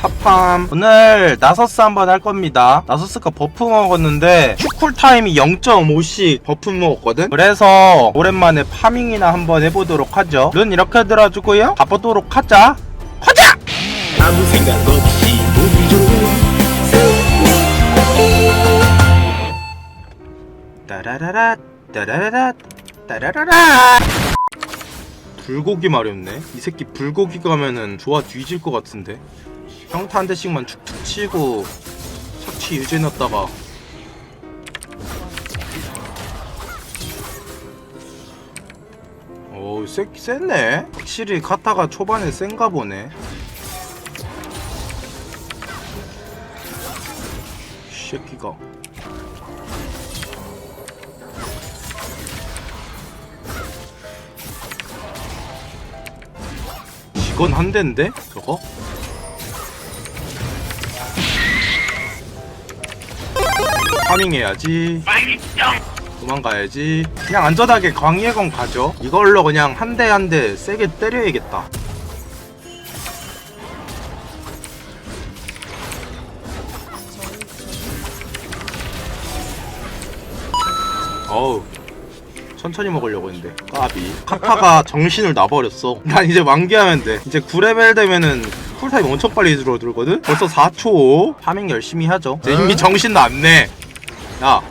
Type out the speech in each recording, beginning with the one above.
탑팜 오늘 나서스 한번 할 겁니다. 나서스가 버프 먹었는데 큐쿨 타임이 0.5씩 버프 먹었거든? 그래서 오랜만에 파밍이나 한번 해보도록 하죠. 룬 이렇게 들어주고요. 가보도록 하자. 가자! 아무 생각 없이 좋은 따라라라 따라라라 따라라라. 불고기 마렵네. 이 새끼 불고기 가면은 좋아 뒤질 것 같은데 평타 한 대씩만 축축 치고 착취 유지해놨다가 쎄, 쎘네 확실히 카타가 초반에 센가 보네 이 새끼가 이건 한 대인데? 저거? 파밍해야지. 도망가야지. 그냥 안전하게 광희의검 가죠. 이걸로 그냥 한 대 한 대 세게 때려야겠다. 어우 천천히 먹으려고 했는데. 까비. 카타가 정신을 놔버렸어. 난 이제 만개하면 돼. 이제 9레벨 되면은 쿨타임 엄청 빨리 줄어들거든? 벌써 4초. 파밍 열심히 하죠. 이제 이미 정신 났네 야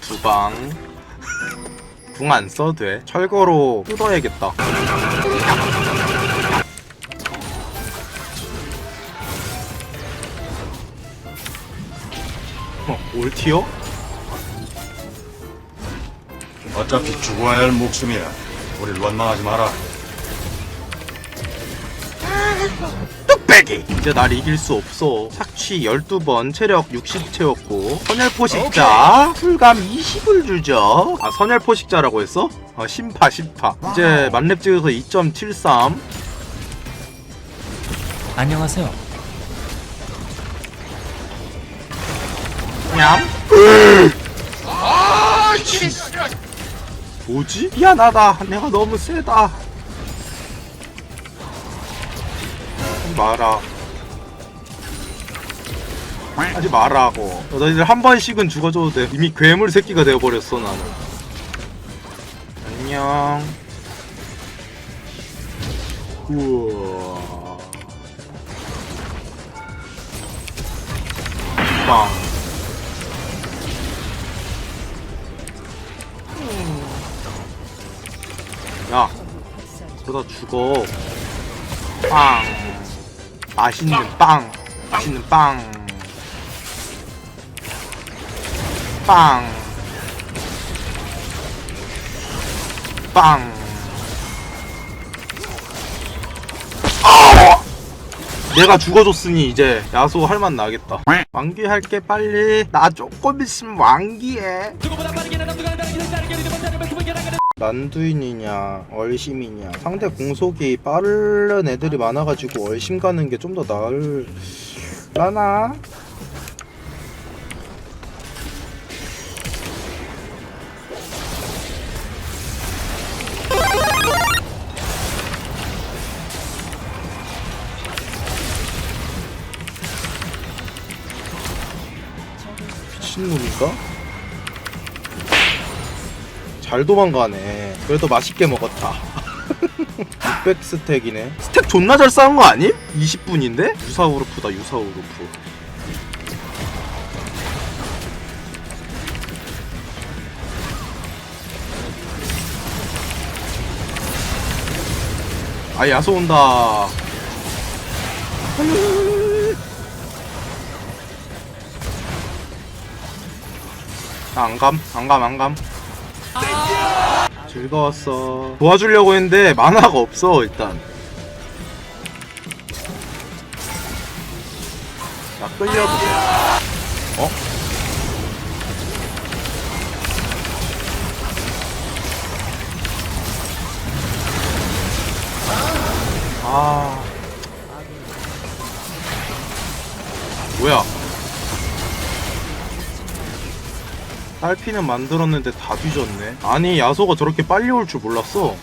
두방 궁 안 써도 돼 철거로 뜯어야겠다 어, 올티어? 어차피 죽어야 할 목숨이야. 우릴 원망하지 마라. 뚝배기! 이제 날 이길 수 없어. 착취 12번, 체력 60 채웠고, 선열포식자, 풀감 20을 주죠. 아, 선열포식자라고 했어? 아, 심파, 심파. 이제 만렙 찍어서 2.73. 안녕하세요. 냠. 뭐지? 미안하다. 내가 너무 세다. 하지 마라. 하지 마라고. 너희들 한 번씩은 죽어줘도 돼. 이미 괴물 새끼가 되어버렸어, 나는. 안녕. 우와. 빵. 야, 그러다 죽어. 빵. 맛있는 빵. 맛있는 빵. 빵. 빵. 아! 내가 죽어줬으니 이제 야수 할맛 나겠다. 완기할게 빨리. 나 조금 있으면 완기해. 난두인이냐 얼심이냐 상대 공속이 빠른 애들이 많아가지고 얼심 가는 게 좀 더 나을라나? 미친놈인가? 잘 도망가네. 그래도 맛있게 먹었다. 600 스택이네. 스택 존나 잘 쌓은 거 아님? 20분인데? 유사우르프다, 유사우르프. 아, 야소 온다. 나 안감, 안감, 안감. 즐거웠어. 도와주려고 했는데 만화가 없어 일단. 나 끌려보게. 어? 아. 뭐야? 딸피는 만들었는데 다 뒤졌네 아니 야소가 저렇게 빨리 올 줄 몰랐어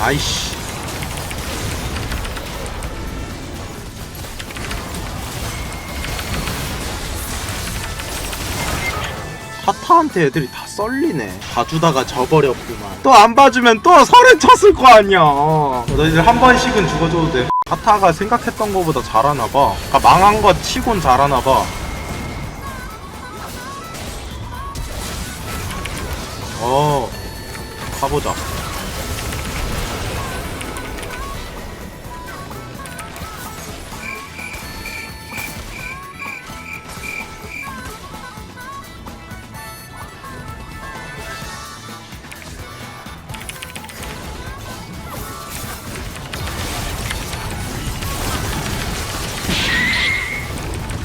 아이씨 하타한테 애들이 다 썰리네. 봐주다가 져버렸구만. 또 안 봐주면 또 설에 쳤을 거 아니야. 너 이제 한 번씩은 죽어줘도 돼. 하타가 생각했던 것보다 잘하나 봐. 그러니까 망한 거 치곤 잘하나 봐. 어, 가보자.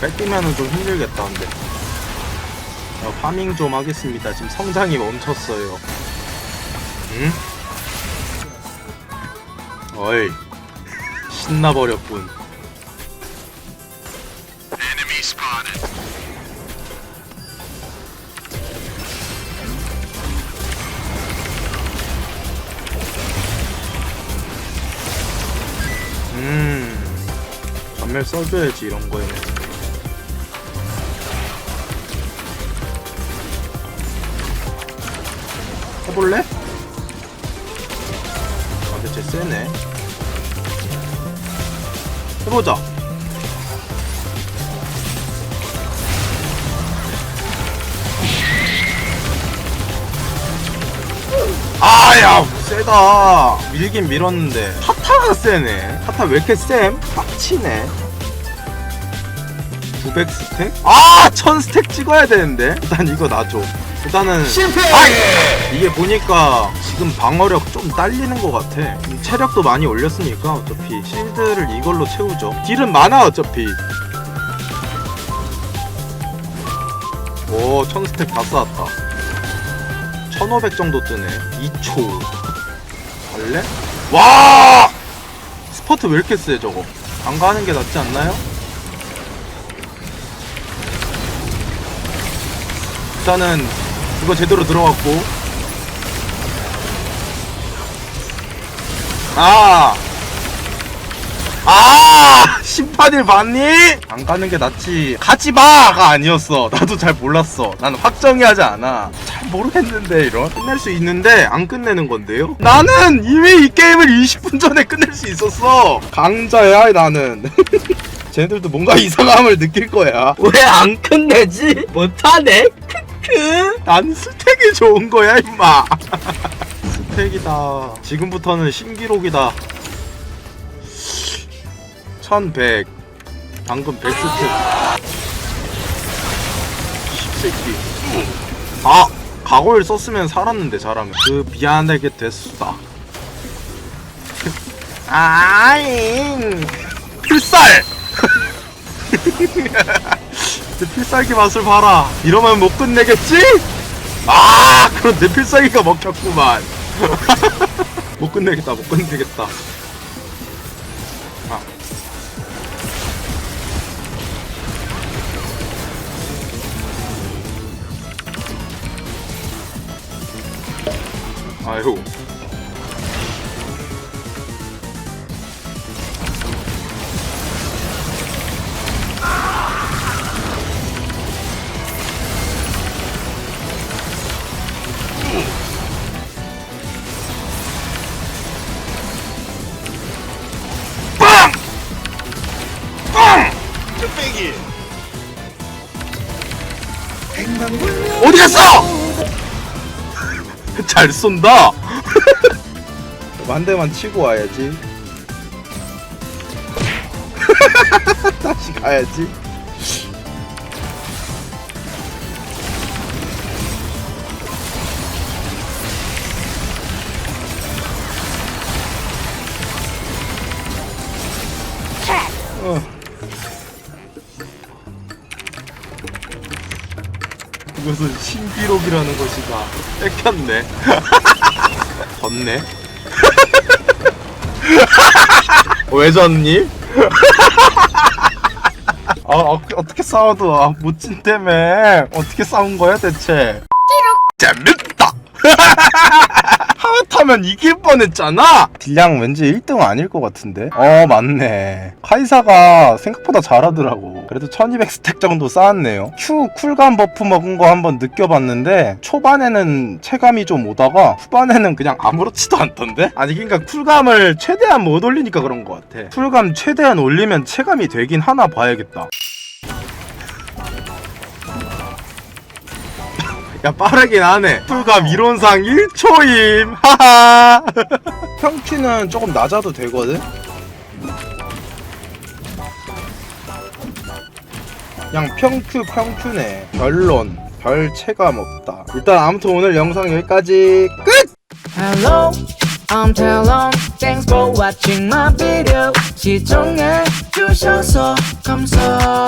뺏기면은 좀 힘들겠다 근데. 어, 파밍 좀 하겠습니다. 지금 성장이 멈췄어요. 응? 어이. 신나버렸군. 음. 전멸 써줘야지 이런 거에는 해볼래? 아쟤 세네 해보자 아야 세다 밀긴 밀었는데 하타가 세네 하타 왜 이렇게 쌤? 빡치네 900스택? 아! 1000스택 찍어야 되는데 일단 이거 놔줘 일단은 실패! 이게 보니까 지금 방어력 좀 딸리는 것 같아 음, 체력도 많이 올렸으니까 어차피 실드를 이걸로 채우죠 딜은 많아 어차피 오 1000스택 다 쌓았다 1500 정도 뜨네 2초 갈래? 와! 스퍼트 왜 이렇게 세 저거 안 가는 게 낫지 않나요? 일단은 이거 제대로 들어갔고 아! 아! 심판일 봤니? 안 가는 게 낫지. 가지 마가 아니었어. 나도 잘 몰랐어. 나는 확정이 하지 않아. 잘 모르겠는데 이런. 끝낼 수 있는데 안 끝내는 건데요? 나는 이미 이 게임을 20분 전에 끝낼 수 있었어. 강자야 나는. 쟤네들도 뭔가 이상함을 느낄 거야. 왜 안 끝내지? 못하네? 크크. 난 스택이 좋은 거야 임마. 스택이다. 지금부터는 신기록이다. 1100 방금 100스택. 20새끼 아 각오를 썼으면 살았는데 잘하면. 그 미안하게 됐수다. 아잉. 필살 내 필살기 맛을 봐라. 이러면 못 끝내겠지? 아, 그럼 내 필살기가 먹혔구만. 못 끝내겠다, 못 끝내겠다. 아. 아유. 갔어? 잘 쏜다. 한 대만 치고 와야지. 다시 가야지. 어. 이것은 신기록이라는 것이다. 뺏겼네. 졌네. 왜 졌니? 아, 어, 어떻게 싸워도 아, 못 진다며 어떻게 싸운 거야 대체 재밌다 하마터면 이길 뻔했잖아. 딜량 왠지 1등 아닐 것 같은데? 어 맞네. 카이사가 생각보다 잘하더라고. 그래도 1200 스택 정도 쌓았네요. Q 쿨감 버프 먹은 거 한번 느껴봤는데 초반에는 체감이 좀 오다가 후반에는 그냥 아무렇지도 않던데? 아니 그러니까 쿨감을 최대한 못 올리니까 그런 것 같아. 쿨감 최대한 올리면 체감이 되긴 하나 봐야겠다 야 빠르긴 하네 풀감 이론상 1초임 하하 평큐는 조금 낮아도 되거든 그냥 평큐 평큐네 별론 별 체감 없다 일단 아무튼 오늘 영상 여기까지 끝! Hello, I'm Talon. Thanks for watching my video. 시청해 주셔서 감사.